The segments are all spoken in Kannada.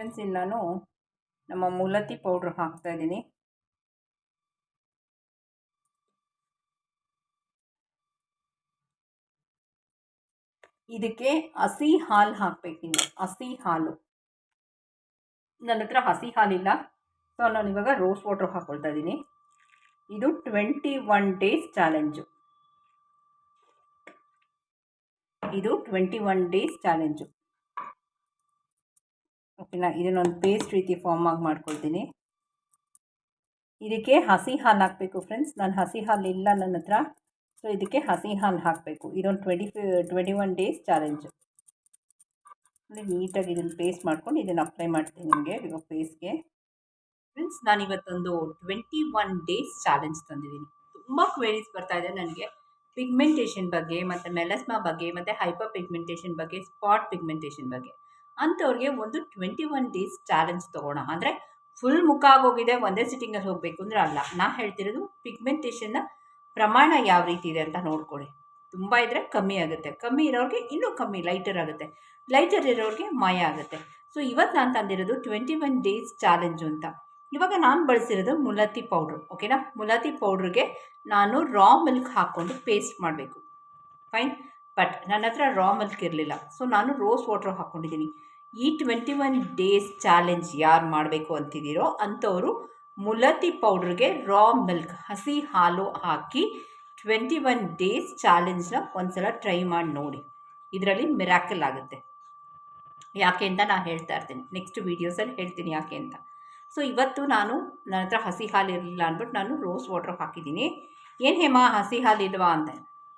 ಫ್ರೆಂಡ್ಸ್ ಇಲ್ಲಿ ನಾನು ನಮ್ಮ ಮೂಲತಿ ಪೌಡ್ರ್ ಹಾಕ್ತಾ ಇದ್ದೀನಿ. ಇದಕ್ಕೆ ಹಸಿ ಹಾಲು ಹಾಕಬೇಕಿನ್ನು ಹಸಿ ಹಾಲು. ನನ್ನ ಹತ್ರ ಹಸಿ ಹಾಲಿಲ್ಲ ಸೊ ನಾನು ಇವಾಗ ರೋಸ್ ವಾಟ್ರ್ ಹಾಕೊಳ್ತಾ ಇದ್ದೀನಿ. ಇದು ಟ್ವೆಂಟಿ ಒನ್ ಡೇಸ್ ಚಾಲೆಂಜು ಇದು ಟ್ವೆಂಟಿ ಒನ್ ಡೇಸ್ ಚಾಲೆಂಜು ಓಕೆನಾ ಇದನ್ನೊಂದು ಪೇಸ್ಟ್ ರೀತಿ ಫಾರ್ಮ್ ಆಗಿ ಮಾಡ್ಕೊಳ್ತೀನಿ. ಇದಕ್ಕೆ ಹಸಿ ಹಾಲು ಹಾಕಬೇಕು ಫ್ರೆಂಡ್ಸ್ ನಾನು ಹಸಿ ಹಾಲು ಇಲ್ಲ ನನ್ನ ಹತ್ರ. ಸೊ ಇದಕ್ಕೆ ಹಸಿ ಹಾಲು ಹಾಕಬೇಕು. ಇದೊಂದು twenty twenty one days challenge ನೀಟಾಗಿ ಇದನ್ನು ಪೇಸ್ಟ್ ಮಾಡ್ಕೊಂಡು ಇದನ್ನು ಅಪ್ಲೈ ಮಾಡ್ತೀನಿ ನಿಮಗೆ, ಇವಾಗ ಫೇಸ್ಗೆ ಫ್ರೆಂಡ್ಸ್ ನಾನು ಇವತ್ತೊಂದು ಟ್ವೆಂಟಿ ಒನ್ ಡೇಸ್ ಚಾಲೆಂಜ್ ತಂದಿದ್ದೀನಿ. ತುಂಬ ಕ್ವೇರೀಸ್ ಬರ್ತಾ ಇದೆ ನನಗೆ. ಪಿಗ್ಮೆಂಟೇಷನ್ ಬಗ್ಗೆ, ಮತ್ತು ಮೆಲಸ್ಮಾ ಬಗ್ಗೆ, ಮತ್ತು ಹೈಪರ್ ಪಿಗ್ಮೆಂಟೇಷನ್ ಬಗ್ಗೆ ಸ್ಪಾಟ್ ಪಿಗ್ಮೆಂಟೇಷನ್ ಬಗ್ಗೆ. ಅಂಥವ್ರಿಗೆ ಒಂದು ಟ್ವೆಂಟಿ ಒನ್ ಡೇಸ್ ಚಾಲೆಂಜ್ ತೊಗೋಣ. ಅಂದರೆ ಫುಲ್ ಮುಖ ಆಗೋಗಿದೆ, ಒಂದೇ ಸಿಟ್ಟಿಂಗಲ್ಲಿ ಹೋಗಬೇಕು ಅಂದರೆ ಅಲ್ಲ. ನಾ ಹೇಳ್ತಿರೋದು ಪಿಗ್ಮೆಂಟೇಷನ್ನ ಪ್ರಮಾಣ ಯಾವ ರೀತಿ ಇದೆ ಅಂತ ನೋಡ್ಕೊಳ್ಳಿ. ತುಂಬ ಇದ್ದರೆ ಕಮ್ಮಿ ಆಗುತ್ತೆ. ಕಮ್ಮಿ ಇರೋರಿಗೆ ಇನ್ನೂ ಕಮ್ಮಿ ಲೈಟರ್ ಆಗುತ್ತೆ. ಲೈಟರ್ ಇರೋರಿಗೆ ಮಾಯ ಆಗುತ್ತೆ. ಸೊ ಇವತ್ತು ನಾನು ತಂದಿರೋದು ಟ್ವೆಂಟಿ ಒನ್ ಡೇಸ್ ಚಾಲೆಂಜು ಅಂತ. ಇವಾಗ ನಾನು ಬಳಸಿರೋದು ಮುಲತಿ ಪೌಡ್ರು ಓಕೆನಾ ಮುಲತಿ ಪೌಡ್ರಿಗೆ ನಾನು ರಾ ಮಿಲ್ಕ್ ಹಾಕ್ಕೊಂಡು ಪೇಸ್ಟ್ ಮಾಡಬೇಕು. ಫೈನ್ ಬಟ್ ನನ್ನ ಹತ್ರ ರಾ ಮಿಲ್ಕ್ ಇರಲಿಲ್ಲ. ಸೊ ನಾನು ರೋಸ್ ವಾಟ್ರ್ ಹಾಕ್ಕೊಂಡಿದ್ದೀನಿ. ಈ ಟ್ವೆಂಟಿ ಒನ್ ಡೇಸ್ ಚಾಲೆಂಜ್ ಯಾರು ಮಾಡಬೇಕು ಅಂತಿದ್ದೀರೋ ಅಂಥವರು ಮುಲತಿ ಪೌಡ್ರಿಗೆ ರಾ ಮಿಲ್ಕ್ ಹಸಿ ಹಾಲು ಹಾಕಿ ಟ್ವೆಂಟಿ ಒನ್ ಡೇಸ್ ಚಾಲೆಂಜ್ನ ಒಂದ್ಸಲ ಟ್ರೈ ಮಾಡಿ ನೋಡಿ. ಇದರಲ್ಲಿ ಮಿರಾಕಲ್ ಆಗುತ್ತೆ. ಯಾಕೆ ಅಂತ ನಾನು ಹೇಳ್ತಾ ಇರ್ತೀನಿ. ನೆಕ್ಸ್ಟ್ ವೀಡಿಯೋಸಲ್ಲಿ ಹೇಳ್ತೀನಿ ಯಾಕೆ ಅಂತ. ಸೊ ಇವತ್ತು ನಾನು ನನ್ನ ಹತ್ರ ಹಸಿ ಹಾಲು ಇರಲಿಲ್ಲ ಅಂದ್ಬಿಟ್ಟು ನಾನು ರೋಸ್ ವಾಟ್ರ್ ಹಾಕಿದ್ದೀನಿ. ಏನು ಹೇಮಾ, ಹಸಿ ಹಾಲು ಇಲ್ವಾ ಅಂತ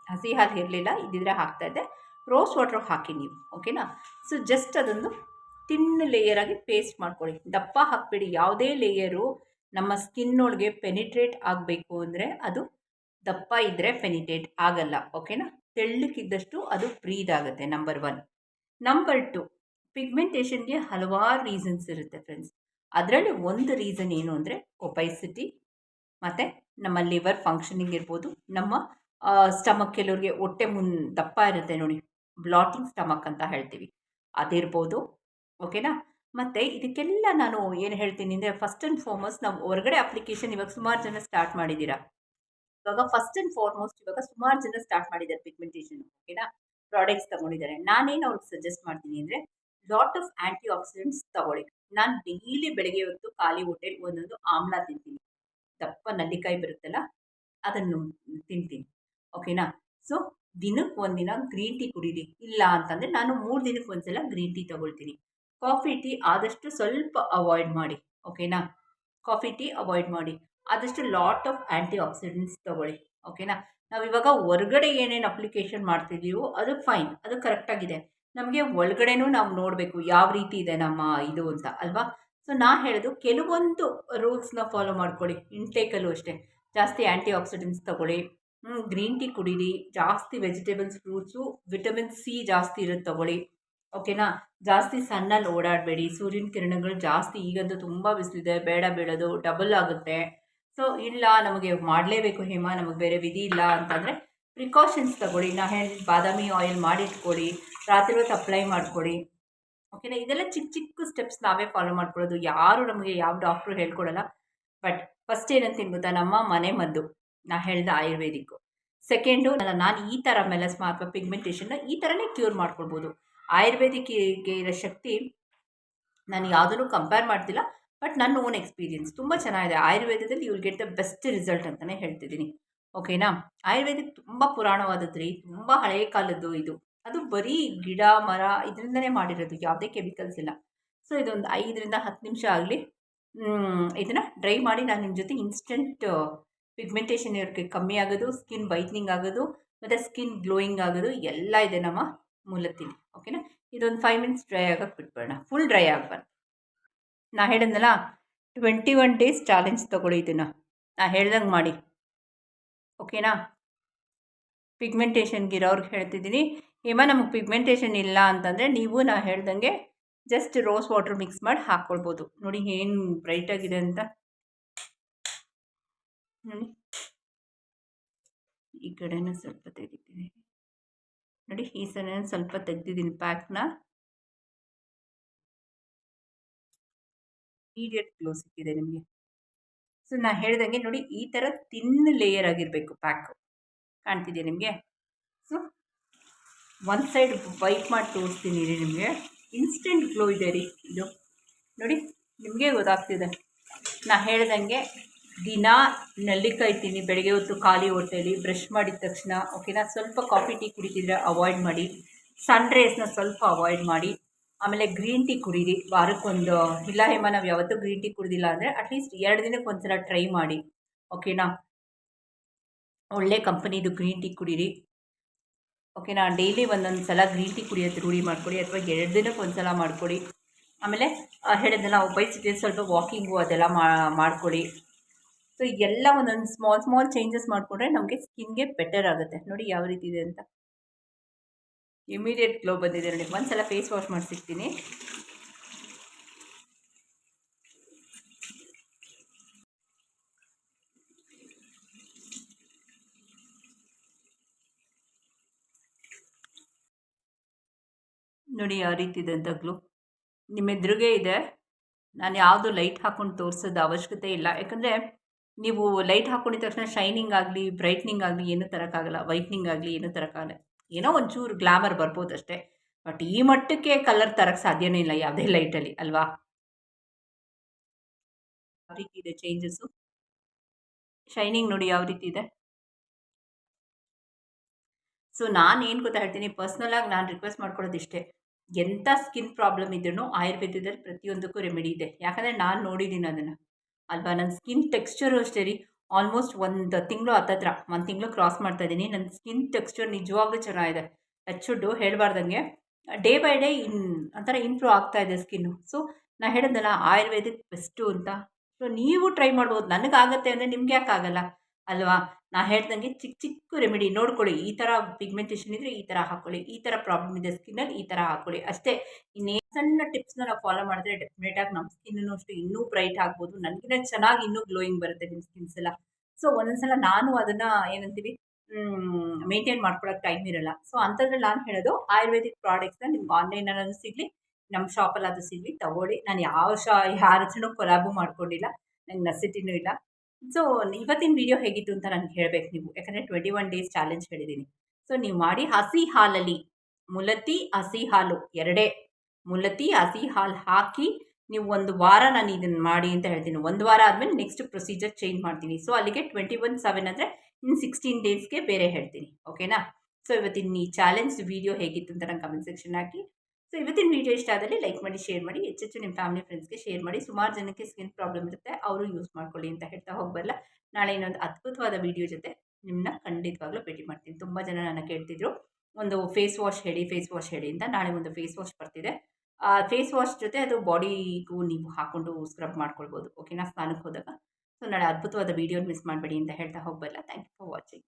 ಹಸಿ ಹಾಲು ಇರಲಿಲ್ಲ, ಇದ್ದಿದ್ರೆ ಹಾಕ್ತಾಯಿದ್ದೆ ರೋಸ್ ವಾಟರ್ ಹಾಕಿ ನೀವು ಓಕೆನಾ ಸೊ ಜಸ್ಟ್ ಅದೊಂದು ತಿನ್ ಲೇಯರಾಗಿ ಪೇಸ್ಟ್ ಮಾಡ್ಕೊಳ್ಳಿ. ದಪ್ಪ ಹಾಕಬೇಡಿ. ಯಾವುದೇ ಲೇಯರು ನಮ್ಮ ಸ್ಕಿನ್ನೊಳಗೆ ಪೆನಿಟ್ರೇಟ್ ಆಗಬೇಕು ಅಂದರೆ ಅದು ದಪ್ಪ ಇದ್ದರೆ ಪೆನಿಟ್ರೇಟ್ ಆಗಲ್ಲ ಓಕೆನಾ ತೆಳ್ಳಕ್ಕಿದ್ದಷ್ಟು ಅದು ಬ್ರೀದ್ ಆಗುತ್ತೆ ನಂಬರ್ ಒನ್ ನಂಬರ್ ಟು ಪಿಗ್ಮೆಂಟೇಷನ್ಗೆ ಹಲವಾರು ರೀಸನ್ಸ್ ಇರುತ್ತೆ ಫ್ರೆಂಡ್ಸ್ ಅದರಲ್ಲಿ ಒಂದು ರೀಸನ್ ಏನು ಅಂದರೆ ಒಬೈಸಿಟಿ ಮತ್ತು ನಮ್ಮ ಲಿವರ್ ಫಂಕ್ಷನಿಂಗ್ ಇರ್ಬೋದು, ನಮ್ಮ ಸ್ಟಮಕ್ ಕೆಲವ್ರಿಗೆ ಹೊಟ್ಟೆ ಮುನ್ ದಪ್ಪ ಇರುತ್ತೆ ನೋಡಿ. ಬ್ಲಾಟಿಂಗ್ ಸ್ಟಮಕ್ ಅಂತ ಹೇಳ್ತೀವಿ. ಅದಿರ್ಬೋದು ಓಕೆನಾ ಮತ್ತು ಇದಕ್ಕೆಲ್ಲ ನಾನು ಏನು ಹೇಳ್ತೀನಿ ಅಂದರೆ ಫಸ್ಟ್ ಆ್ಯಂಡ್ ಫಾರ್ಮೋಸ್ಟ್ ನಾವು ಹೊರಗಡೆ ಅಪ್ಲಿಕೇಶನ್ ಇವಾಗ ಸುಮಾರು ಜನ ಸ್ಟಾರ್ಟ್ ಮಾಡಿದ್ದೀರಾ? ಇವಾಗ ಫಸ್ಟ್ ಆ್ಯಂಡ್ ಫಾರ್ಮೋಸ್ಟ್ ಇವಾಗ ಸುಮಾರು ಜನ ಸ್ಟಾರ್ಟ್ ಮಾಡಿದ್ದಾರೆ ಪಿಗ್ಮೆಂಟೇಷನ್ ಓಕೆನಾ ಪ್ರಾಡಕ್ಟ್ಸ್ ತೊಗೊಂಡಿದ್ದಾರೆ. ನಾನೇನು ಅವ್ರಿಗೆ ಸಜೆಸ್ಟ್ ಮಾಡ್ತೀನಿ ಅಂದರೆ ಲಾಟ್ ಆಫ್ ಆ್ಯಂಟಿ ಆಕ್ಸಿಡೆಂಟ್ಸ್ ತಗೊಳ್ಳಿ. ನಾನು ಡೈಲಿ ಬೆಳಗ್ಗೆ ಹೊತ್ತು ಖಾಲಿ ಹೋಟೆಲ್ ಒಂದೊಂದು ಆಮ್ಲ ತಿಂತೀನಿ. ದಪ್ಪ ನಲ್ಲಿಕಾಯಿ ಬರುತ್ತಲ್ಲ, ಅದನ್ನು ತಿಂತೀನಿ ಓಕೆನಾ ದಿನಕ್ಕೆ ಒಂದಿನ ಗ್ರೀನ್ ಟೀ ಕುಡೀರಿ. ಇಲ್ಲ ಅಂತಂದರೆ ನಾನು ಮೂರು ದಿನಕ್ಕೆ ಒಂದ್ಸಲ ಗ್ರೀನ್ ಟೀ ತಗೊಳ್ತೀನಿ. ಕಾಫಿ ಟೀ ಆದಷ್ಟು ಸ್ವಲ್ಪ ಅವಾಯ್ಡ್ ಮಾಡಿ ಓಕೆನಾ ಕಾಫಿ ಟೀ ಅವಾಯ್ಡ್ ಮಾಡಿ. ಆದಷ್ಟು ಲಾಟ್ ಆಫ್ ಆ್ಯಂಟಿ ಆಕ್ಸಿಡೆಂಟ್ಸ್ ತೊಗೊಳ್ಳಿ ಓಕೆನಾ ನಾವು ಇವಾಗ ಹೊರಗಡೆ ಏನೇನು ಅಪ್ಲಿಕೇಶನ್ ಮಾಡ್ತಿದ್ದೀವೋ ಅದು ಫೈನ್ ಅದು ಕರೆಕ್ಟಾಗಿದೆ ನಮಗೆ ಒಳಗಡೆನೂ ನಾವು ನೋಡಬೇಕು ಯಾವ ರೀತಿ ಇದೆ ನಮ್ಮ ಇದು ಅಂತ, ಅಲ್ವಾ? ಸೊ ನಾ ಹೇಳೋದು ಕೆಲವೊಂದು ರೂಲ್ಸ್ನ ಫಾಲೋ ಮಾಡ್ಕೊಳ್ಳಿ ಇಂಟೇಕಲ್ಲೂ ಅಷ್ಟೇ. ಜಾಸ್ತಿ ಆ್ಯಂಟಿ ಆಕ್ಸಿಡೆಂಟ್ಸ್ ತೊಗೊಳ್ಳಿ. ಗ್ರೀನ್ ಟೀ ಕುಡೀರಿ. ಜಾಸ್ತಿ ವೆಜಿಟೇಬಲ್ಸ್ ಫ್ರೂಟ್ಸು ವಿಟಮಿನ್ ಸಿ ಜಾಸ್ತಿ ಇರೋದು ತೊಗೊಳ್ಳಿ. ಓಕೆನಾ ಜಾಸ್ತಿ ಸಣ್ಣಲ್ಲಿ ಓಡಾಡಬೇಡಿ. ಸೂರ್ಯನ ಕಿರಣಗಳು ಜಾಸ್ತಿ ಈಗಂತೂ ತುಂಬ ಬಿಸಿಲಿದೆ. ಬೇಡ ಬೀಳೋದು ಡಬಲ್ ಆಗುತ್ತೆ. ಸೊ ಇಲ್ಲ, ನಮಗೆ ಮಾಡಲೇಬೇಕು ಹೇಮ. ನಮಗೆ ಬೇರೆ ವಿಧಿ ಇಲ್ಲ ಅಂತಂದರೆ ಪ್ರಿಕಾಷನ್ಸ್ ತಗೊಳ್ಳಿ. ನಾ ಹೇಳಿ ಬಾದಾಮಿ ಆಯಿಲ್ ಮಾಡಿ ಇಟ್ಕೊಳ್ಳಿ. ರಾತ್ರಿ ಹೊತ್ತು ಅಪ್ಲೈ ಮಾಡ್ಕೊಳ್ಳಿ. ಓಕೆನಾ ಇದೆಲ್ಲ ಚಿಕ್ಕ ಚಿಕ್ಕ ಸ್ಟೆಪ್ಸ್ ನಾವೇ ಫಾಲೋ ಮಾಡ್ಕೊಳ್ಳೋದು. ಯಾರು ನಮಗೆ ಯಾವ ಡಾಕ್ಟ್ರು ಹೇಳ್ಕೊಡಲ್ಲ. ಬಟ್ ಫಸ್ಟ್ ಏನಂತೀನಿ ಗೊತ್ತಾ ನಮ್ಮ ಮನೆ ಮದ್ದು. ನಾ ಹೇಳ್ದ ಆಯುರ್ವೇದಿಕ್ಕು. ಸೆಕೆಂಡು ನಾನು ಈ ಥರ ಮೆಲಸ್ಮಾ ಅಥವಾ ಪಿಗ್ಮೆಂಟೇಷನ್ನ ಈ ಥರನೇ ಕ್ಯೂರ್ ಮಾಡ್ಕೊಳ್ಬೋದು. ಆಯುರ್ವೇದಿಕ್ಕಿಗೆ ಇರೋ ಶಕ್ತಿ ನಾನು ಯಾವುದನ್ನು ಕಂಪೇರ್ ಮಾಡ್ತಿಲ್ಲ ಬಟ್ ನನ್ನ ಓನ್ ಎಕ್ಸ್ಪೀರಿಯನ್ಸ್ ತುಂಬ ಚೆನ್ನಾಗಿದೆ. ಆಯುರ್ವೇದದಲ್ಲಿ will get the best result ಅಂತಲೇ ಹೇಳ್ತಿದ್ದೀನಿ. ಓಕೆನಾ ಆಯುರ್ವೇದಿಕ್ ತುಂಬ ಪುರಾಣವಾದದ್ದು ರೀ ತುಂಬ ಹಳೆಯ ಕಾಲದ್ದು ಇದು. ಅದು ಬರೀ ಗಿಡ, ಮರ ಇದರಿಂದನೇ ಮಾಡಿರೋದು. ಯಾವುದೇ ಕೆಮಿಕಲ್ಸ್ ಇಲ್ಲ. ಸೊ ಇದೊಂದು ಐದರಿಂದ ಹತ್ತು ನಿಮಿಷ ಆಗಲಿ ಇದನ್ನು ಡ್ರೈ ಮಾಡಿ ನಾನು ನಿಮ್ಮ ಜೊತೆ ಇನ್ಸ್ಟೆಂಟ್ ಪಿಗ್ಮೆಂಟೇಷನ್ ಇರೋಕ್ಕೆ ಕಮ್ಮಿ ಆಗೋದು ಸ್ಕಿನ್ ವೈಟ್ನಿಂಗ್ ಆಗೋದು, ಮತ್ತು ಸ್ಕಿನ್ ಗ್ಲೋಯಿಂಗ್ ಆಗೋದು, ಎಲ್ಲ ಇದೆ ನಮ್ಮ ಮೂಲತೀನಿ ಓಕೆನಾ ಇದೊಂದು ಫೈವ್ ಮಿನಿಟ್ಸ್ ಡ್ರೈ ಆಗೋಕ್ಕೆ ಬಿಟ್ಬೇಡ ಫುಲ್ ಡ್ರೈ ಆಗಬಾರ್ದು. ನಾ ಹೇಳಿದ್ನಲ್ಲ ಟ್ವೆಂಟಿ ಒನ್ ಡೇಸ್ ಚಾಲೆಂಜ್ ತೊಗೊಳ್ಳಿ ಇದನ್ನು. ನಾ ಹೇಳ್ದಂಗೆ ಮಾಡಿ. ಓಕೆನಾ ಪಿಗ್ಮೆಂಟೇಷನ್ಗೆ ಇರೋರ್ಗೆ ಹೇಳ್ತಿದ್ದೀನಿ. ಹೇಮ, ನಮಗೆ ಪಿಗ್ಮೆಂಟೇಷನ್ ಇಲ್ಲ ಅಂತಂದರೆ ನೀವು ನಾ ಹೇಳ್ದಂಗೆ ಜಸ್ಟ್ ರೋಸ್ ವಾಟ್ರ್ ಮಿಕ್ಸ್ ಮಾಡಿ ಹಾಕ್ಕೊಳ್ಬೋದು ನೋಡಿ ಏನು ಬ್ರೈಟಾಗಿದೆ ಅಂತ. ನೋಡಿ. ಈ ಕಡೆನೂ ಸ್ವಲ್ಪ ತೆಗಿತೀನಿ. ನೋಡಿ, ಈ ಸಲ ಸ್ವಲ್ಪ ತೆಗ್ದಿದ್ದೀನಿ ಪ್ಯಾಕ್ನ. ಇಮಿಡಿಯೇಟ್ ಕ್ಲೋಸ್ ಸಿಕ್ಕಿದೆ ನಿಮಗೆ. ಸೊ ನಾನು ಹೇಳ್ದಂಗೆ ನೋಡಿ, ಈ ಥರ ತಿನ್ ಲೇಯರ್ ಆಗಿರಬೇಕು ಪ್ಯಾಕು. ಕಾಣ್ತಿದೆಯಾ ನಿಮಗೆ? ಸೊ ಒಂದು ಸೈಡ್ ವೈಪ್ ಮಾಡಿ ತೋರಿಸ್ತೀನಿ ರೀ ನಿಮಗೆ. ಇನ್ಸ್ಟೆಂಟ್ ಗ್ಲೋ ಇದೆ ರೀ ಇದು. ನೋಡಿ, ನಿಮಗೆ ಗೊತ್ತಾಗ್ತಿದೆ. ನಾ ಹೇಳ್ದಂಗೆ ದಿನ ನೆಲ್ಲಿಕಾಯಿ ತಿನ್ನಿ ಬೆಳಗ್ಗೆ ಹೊತ್ತು ಖಾಲಿ ಹೊಟ್ಟೆಯಲ್ಲಿ ಬ್ರಷ್ ಮಾಡಿದ ತಕ್ಷಣ ಓಕೆನಾ ಸ್ವಲ್ಪ ಕಾಫಿ ಟೀ ಕುಡಿತಿದ್ರೆ ಅವಾಯ್ಡ್ ಮಾಡಿ ಸನ್ ಸ್ವಲ್ಪ ಅವಾಯ್ಡ್ ಮಾಡಿ, ಆಮೇಲೆ ಗ್ರೀನ್ ಟೀ ಕುಡೀರಿ. ವಾರಕ್ಕೊಂದು, ಇಲ್ಲ ಹೇಮ, ನಾವು ಯಾವತ್ತೂ ಗ್ರೀನ್ ಟೀ ಕುಡಿದಿಲ್ಲ ಅಂದರೆ ಅಟ್ಲೀಸ್ಟ್ ಎರಡು ದಿನಕ್ಕೆ ಒಂದ್ಸಲ ಟ್ರೈ ಮಾಡಿ ಓಕೆನಾ ಒಳ್ಳೆ ಕಂಪನಿದು ಗ್ರೀನ್ ಟೀ ಕುಡೀರಿ. ಓಕೆನಾ ಡೈಲಿ ಒಂದೊಂದು ಸಲ ಗ್ರೀನ್ ಟೀ ಕುಡಿಯೋದು ರೂಢಿ ಮಾಡ್ಕೊಳ್ಳಿ ಅಥವಾ ಎರಡು ದಿನಕ್ಕೆ ಒಂದು ಸಲ ಆಮೇಲೆ ಆಮೇಲೆ ನಾವು ಬೈಸಿದ್ರೆ ಸ್ವಲ್ಪ ವಾಕಿಂಗು ಅದೆಲ್ಲ ಮಾಡ್ಕೊಳ್ಳಿ ಸೊ ಎಲ್ಲ ಒಂದೊಂದು ಸ್ಮಾಲ್ ಸ್ಮಾಲ್ ಚೇಂಜಸ್ ಮಾಡಿಕೊಂಡ್ರೆ ನಮಗೆ ಸ್ಕಿನ್ಗೆ ಬೆಟರ್ ಆಗುತ್ತೆ. ನೋಡಿ ಯಾವ ರೀತಿ ಇದೆ ಅಂತ. ಇಮಿಡಿಯೇಟ್ ಗ್ಲೋ ಬಂದಿದೆ ನೋಡಿ. ಒಂದ್ಸಲ ಫೇಸ್ ವಾಶ್ ಮಾಡಿಸಿರ್ತೀನಿ. ನೋಡಿ ಯಾವ ರೀತಿ ಇದೆ ಅಂತ ಗ್ಲೋ ನಿಮ್ಮ ಎದುರುಗೆ ಇದೆ. ನಾನು ಯಾವುದು ಲೈಟ್ ಹಾಕೊಂಡು ತೋರಿಸೋದು ಅವಶ್ಯಕತೆ ಇಲ್ಲ. ಯಾಕಂದರೆ ನೀವು ಲೈಟ್ ಹಾಕ್ಕೊಂಡಿದ ತಕ್ಷಣ ಶೈನಿಂಗ್ ಆಗಲಿ ಬ್ರೈಟ್ನಿಂಗ್ ಆಗಲಿ ಏನೂ ತರೋಕ್ಕಾಗಲ್ಲ ವೈಟ್ನಿಂಗ್ ಆಗಲಿ ಏನೂ ತರೋಕ್ಕಾಗಲ್ಲ ಏನೋ ಒಂಚೂರು ಗ್ಲಾಮರ್ ಬರ್ಬೋದು ಅಷ್ಟೇ. ಬಟ್ ಈ ಮಟ್ಟಕ್ಕೆ ಕಲರ್ ತರಕ್ಕೆ ಸಾಧ್ಯನೇ ಇಲ್ಲ ಯಾವುದೇ ಲೈಟಲ್ಲಿ ಅಲ್ವಾ? ಯಾವ ರೀತಿ ಇದೆ ಚೇಂಜಸ್ಸು ಶೈನಿಂಗ್ ನೋಡಿ ಯಾವ ರೀತಿ ಇದೆ? ಸೊ ನಾನು ಏನು ಗೊತ್ತಾ ಹೇಳ್ತೀನಿ ಪರ್ಸ್ನಲಾಗಿ ನಾನು ರಿಕ್ವೆಸ್ಟ್ ಮಾಡ್ಕೊಳ್ಳೋದು ಇಷ್ಟೇ. ಎಂಥ ಸ್ಕಿನ್ ಪ್ರಾಬ್ಲಮ್ ಇದ್ರೂ ಆಯುರ್ವೇದದಲ್ಲಿ ಪ್ರತಿಯೊಂದಕ್ಕೂ ರೆಮಿಡಿ ಇದೆ. ಯಾಕಂದರೆ ನಾನು ನೋಡಿದ್ದೀನಿ ಅದನ್ನು. ಅಲ್ವಾ? ನನ್ನ ಸ್ಕಿನ್ ಟೆಕ್ಸ್ಚರು ಅಷ್ಟೇ ರೀ. ಆಲ್ಮೋಸ್ಟ್ ಒಂದು ತಿಂಗಳು ಹತ್ತತ್ರ. ಒಂದು ತಿಂಗಳು ಕ್ರಾಸ್ ಮಾಡ್ತಾ ಇದ್ದೀನಿ. ನನ್ನ ಸ್ಕಿನ್ ಟೆಕ್ಸ್ಚರ್ ನಿಜವಾಗ್ಲೂ ಚೆನ್ನಾಗಿದೆ. ಹೆಚ್ಚುಡ್ಡು ಹೇಳಬಾರ್ದಂಗೆ. ಡೇ ಬೈ ಡೇ ಇನ್ ಒಂಥರ ಇಂಪ್ರೂವ್ ಆಗ್ತಾ ಇದೆ ಸ್ಕಿನ್ನು ಸೊ ನಾನು ಹೇಳಿದ್ನಲ್ಲ, ಆಯುರ್ವೇದಿಕ್ ಬೆಸ್ಟು ಅಂತ. ಸೊ ನೀವು ಟ್ರೈ ಮಾಡ್ಬೋದು. ನನಗಾಗತ್ತೆ ಅಂದರೆ ನಿಮ್ಗೆ ಯಾಕೆ ಆಗಲ್ಲ ಅಲ್ವಾ? ನಾ ಹೇಳ್ದಂಗೆ ಚಿಕ್ಕ ಚಿಕ್ಕ ರೆಮಿಡಿ ನೋಡ್ಕೊಳ್ಳಿ. ಈ ಥರ ಪಿಗ್ಮೆಂಟೇಷನ್ ಇದ್ದರೆ ಈ ಥರ ಹಾಕ್ಕೊಳ್ಳಿ ಈ ಥರ ಪ್ರಾಬ್ಲಮ್ ಇದೆ ಸ್ಕಿನ್ನಲ್ಲಿ ಈ ಥರ ಹಾಕ್ಕೊಳ್ಳಿ ಅಷ್ಟೇ. ಇನ್ನೇ ಸಣ್ಣ ಟಿಪ್ಸ್ನ ನಾವು ಫಾಲೋ ಮಾಡಿದ್ರೆ ಡೆಫಿನೆಟಾಗಿ ನಮ್ಮ ಸ್ಕಿನ್ನೂ ಅಷ್ಟು ಇನ್ನೂ ಬ್ರೈಟ್ ಆಗ್ಬೋದು. ನನಗಿನ್ನ ಚೆನ್ನಾಗಿ ಇನ್ನೂ ಗ್ಲೋಯಿಂಗ್ ಬರುತ್ತೆ ನಿಮ್ಮ ಸ್ಕಿನ್ಸ್ ಎಲ್ಲ. ಸೊ ಒಂದೊಂದ್ಸಲ ನಾನು ಅದನ್ನು ಏನಂತೀವಿ? ಮೇಂಟೈನ್ ಮಾಡ್ಕೊಳಕ್ಕೆ ಟೈಮ್ ಇರಲ್ಲ. ಸೊ ಅಂಥದ್ರಲ್ಲಿ ನಾನು ಹೇಳೋದು ಆಯುರ್ವೇದಿಕ್ ಪ್ರಾಡಕ್ಟ್ಸ್ನ ನಿಮ್ಗೆ ಆನ್ಲೈನಲ್ಲೂ ಸಿಗಲಿ ನಮ್ಮ ಅದು ಸಿಗಲಿ, ತಗೊಳ್ಳಿ. ನಾನು ಯಾವ ಶಾ, ಯಾರ ಹತ್ರನೂ ಕೊಲಾಬು ಮಾಡ್ಕೊಂಡಿಲ್ಲ. ನಂಗೆ ನಸಿಟಿನೂ ಇಲ್ಲ. ಸೊ ಇವತ್ತಿನ ವಿಡಿಯೋ ಹೇಗಿತ್ತು ಅಂತ ನನಗೆ ಹೇಳಬೇಕು ನೀವು. ಯಾಕಂದರೆ ಟ್ವೆಂಟಿ ಒನ್ ಡೇಸ್ ಚಾಲೆಂಜ್ ಹೇಳಿದ್ದೀನಿ ಸೊ ನೀವು ಮಾಡಿ ಹಸಿ ಹಾಲಲ್ಲಿ ಮುಲತಿ ಹಸಿ ಹಾಲು ಎರಡೇ. ಮುಲತಿ ಹಸಿ ಹಾಲು ಹಾಕಿ ನೀವು ಒಂದು ವಾರ ನಾನು ಇದನ್ನು ಮಾಡಿ ಅಂತ ಹೇಳ್ತೀನಿ. ಒಂದು ವಾರ ಆದಮೇಲೆ ನೆಕ್ಸ್ಟ್ ಪ್ರೊಸೀಜರ್ ಚೇಂಜ್ ಮಾಡ್ತೀನಿ. ಸೊ ಅಲ್ಲಿಗೆ ಟ್ವೆಂಟಿ ಒನ್ ಸೆವೆನ್ ಅಂದರೆ ಇನ್ನು ಸಿಕ್ಸ್ಟೀನ್ ಡೇಸ್ಗೆ ಬೇರೆ ಹೇಳ್ತೀನಿ. ಓಕೆನಾ ಸೊ ಇವತ್ತಿನ ಈ ಚಾಲೆಂಜ್ ವಿಡಿಯೋ ಹೇಗಿತ್ತು ಅಂತ ನಂಗೆ ಕಮೆಂಟ್ ಸೆಕ್ಷನ್ ಹಾಕಿ. ಸೊ ಇವತ್ತಿನ ವೀಡಿಯೋ ಇಷ್ಟ ಆದಲ್ಲಿ ಲೈಕ್ ಮಾಡಿ ಶೇರ್ ಮಾಡಿ ಹೆಚ್ಚೆಚ್ಚು ನಿಮ್ಮ ಫ್ಯಾಮಿಲಿ ಫ್ರೆಂಡ್ಸ್ಗೆ ಶೇರ್ ಮಾಡಿ. ಸುಮಾರು ಜನಕ್ಕೆ ಸ್ಕಿನ್ ಪ್ರಾಬ್ಲಮ್ ಇರುತ್ತೆ, ಅವರು ಯೂಸ್ ಮಾಡ್ಕೊಳ್ಳಿ ಅಂತ ಹೇಳ್ತಾ ಹೋಗಬಲ್ಲ. ನಾಳೆ ಇನ್ನೊಂದು ಅದ್ಭುತವಾದ ವೀಡಿಯೋ ಜೊತೆ ನಿಮ್ಮನ್ನ ಖಂಡಿತವಾಗ್ಲೂ ಭೇಟಿ ಮಾಡ್ತೀನಿ. ತುಂಬ ಜನ ನನ್ನ ಕೇಳ್ತಿದ್ರು. ಒಂದು ಫೇಸ್ ವಾಶ್ ಹೇಳಿ ಫೇಸ್ ವಾಶ್ ಹೇಳಿ ಅಂತ ನಾಳೆ ಒಂದು ಫೇಸ್ ವಾಶ್ ಬರ್ತಿದೆ. ಆ ಫೇಸ್ ವಾಶ್ ಜೊತೆ ಅದು ಬಾಡಿಗೂ ನೀವು ಹಾಕ್ಕೊಂಡು ಸ್ಕ್ರಬ್ ಮಾಡ್ಕೊಳ್ಬೋದು. ಓಕೆನಾ ಸ್ನಾನಕ್ಕೆ ಹೋದಾಗ. ಸೊ ನಾಳೆ ಅದ್ಭುತವಾದ ವೀಡಿಯೋ ಮಿಸ್ ಮಾಡಬೇಡಿ ಅಂತ ಹೇಳ್ತಾ ಹೋಗಬಲ್ಲ. Thank you for watching